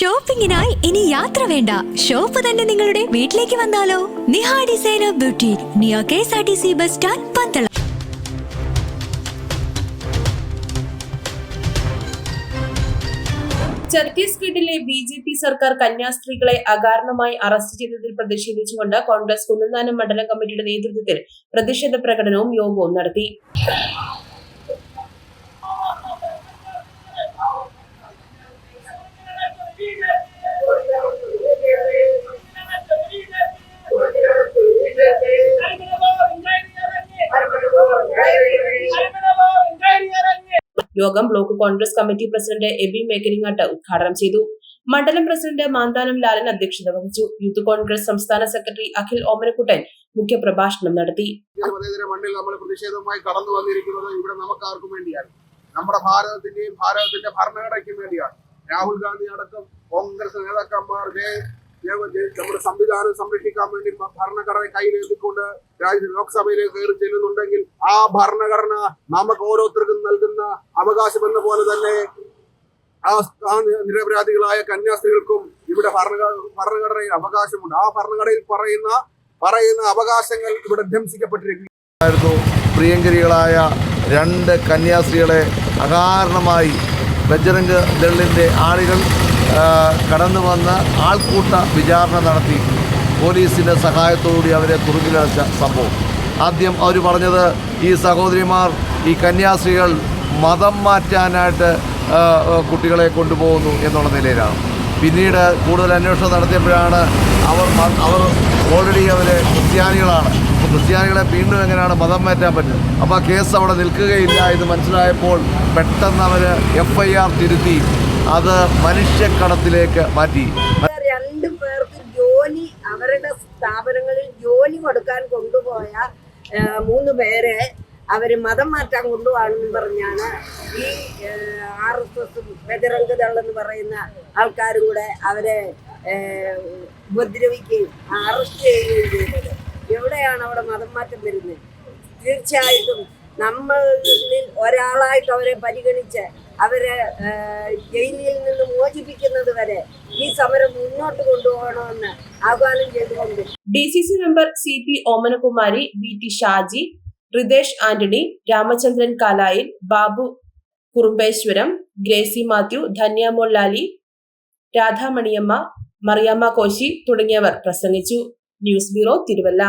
ഷോപ്പിംഗിനായി ഇനി യാത്ര വേണ്ട. ഷോപ്പ് തന്നെ നിങ്ങളുടെ വീട്ടിലേക്ക് വന്നാലോ? Niha designer beauty neo K S R T C bus stand Pandalam. ഛത്തീസ്ഗഡിലെ ബി ജെ പി സർക്കാർ കന്യാസ്ത്രീകളെ അകാരണമായി അറസ്റ്റ് ചെയ്തതിൽ പ്രതിഷേധിച്ചുകൊണ്ട് കോൺഗ്രസ് കുന്നന്താനം മണ്ഡലം കമ്മിറ്റിയുടെ നേതൃത്വത്തിൽ പ്രതിഷേധ പ്രകടനവും യോഗവും നടത്തി. യോഗം block Congress committee president Eby Mekkaringattu ഉദ്ഘാടനം ചെയ്തു. മണ്ഡലം പ്രസിഡന്റ് മാന്താനം ലാലൻ അധ്യക്ഷത വഹിച്ചു. യൂത്ത് കോൺഗ്രസ് സംസ്ഥാന സെക്രട്ടറി അഖിൽ ഓമനക്കുട്ടൻ മുഖ്യപ്രഭാഷണം നടത്തി. നമ്മൾ കടന്നു ഇവിടെ ആർക്കും വേണ്ടിയാണ്. നമ്മുടെ ഭാരതത്തിന്റെയും ഭാരതത്തിന്റെ ഭരണഘടനയ്ക്കും വേണ്ടിയാണ്. രാഹുൽ ഗാന്ധി അടക്കം കോൺഗ്രസ് നേതാക്കന്മാർ നമ്മുടെ സംവിധാനം സംരക്ഷിക്കാൻ വേണ്ടി ഭരണഘടന കയ്യിലെത്തിക്കൊണ്ട് രാജ്യ ലോക്സഭയിലേക്ക് കയറി ചെല്ലുന്നുണ്ടെങ്കിൽ ആ ഭരണഘടന നമുക്ക് ഓരോരുത്തർക്കും നൽകുന്ന അവകാശം എന്ന പോലെ തന്നെ ആ നിരപരാധികളായ കന്യാസ്ത്രീകൾക്കും ഇവിടെ ഭരണ ഭരണഘടനയിൽ അവകാശമുണ്ട്. ആ ഭരണഘടനയിൽ പറയുന്ന പറയുന്ന അവകാശങ്ങൾ ഇവിടെ ധംസിക്കപ്പെട്ടിരിക്കുന്നു. പ്രിയങ്കരികളായ രണ്ട് കന്യാസ്ത്രീകളെ അകാരണമായി ബജറംഗ് ദളിന്റെ ആളുകൾ കടന്നു വന്ന് ആൾക്കൂട്ട വിചാരണ നടത്തി പോലീസിന്റെ സഹായത്തോടുകൂടി അവരെ തുറുങ്കിലടച്ച സംഭവം. ആദ്യം അവർ പറഞ്ഞത് ഈ സഹോദരിമാർ ഈ കന്യാസ്ത്രീകൾ മതം മാറ്റാനായിട്ട് കുട്ടികളെ കൊണ്ടുപോകുന്നു എന്നുള്ള നിലയിലാണ്. പിന്നീട് കൂടുതൽ അന്വേഷണം നടത്തിയപ്പോഴാണ് അവർ അവർ ഓൾറെഡി അവർ ക്രിസ്ത്യാനികളാണ്. അപ്പോൾ ക്രിസ്ത്യാനികളെ വീണ്ടും എങ്ങനെയാണ് മതം മാറ്റാൻ പറ്റുന്നത്? അപ്പോൾ ആ കേസ് അവിടെ നിൽക്കുകയില്ല എന്ന് മനസ്സിലായപ്പോൾ പെട്ടെന്ന് അവർ എഫ് ഐ ആർ തിരുത്തി അത് മനുഷ്യക്കടത്തിലേക്ക് മാറ്റി. രണ്ടു പേർക്ക് ജോലി അവരുടെ സ്ഥാപനങ്ങളിൽ ജോലി കൊടുക്കാൻ കൊണ്ടുപോയ മൂന്ന് പേരെ അവർ മതം മാറ്റാൻ കൊണ്ടുപോകണമെന്ന് പറഞ്ഞാണ് ഈ ആർ എസ് എസും ബജരംഗ് എന്ന് പറയുന്ന ആൾക്കാരും കൂടെ അവരെ ഉപദ്രവിക്കുകയും അറസ്റ്റ് ചെയ്യുകയും ചെയ്തത്. എവിടെയാണ് അവിടെ മതം മാറ്റം വരുന്നത്? തീർച്ചയായിട്ടും നമ്മളിൽ ഒരാളായിട്ട് അവരെ പരിഗണിച്ച് അവരെ ജയിലിൽ നിന്ന് മോചിപ്പിക്കുന്നത് വരെ ഈ സമരം മുന്നോട്ട് കൊണ്ടുപോകണമെന്ന് ആഹ്വാനം ചെയ്തുകൊണ്ട്. D C C member C P Omanakumari V T Shaji Ritesh Antony Ramachandran Kalayil Babu Kurumbeswaram Gracy Mathew Dhanyamol Lali Radhamaniyamma Mariyamma Koshy തുടങ്ങിയവർ പ്രസംഗിച്ചു. News bureau Thiruvalla.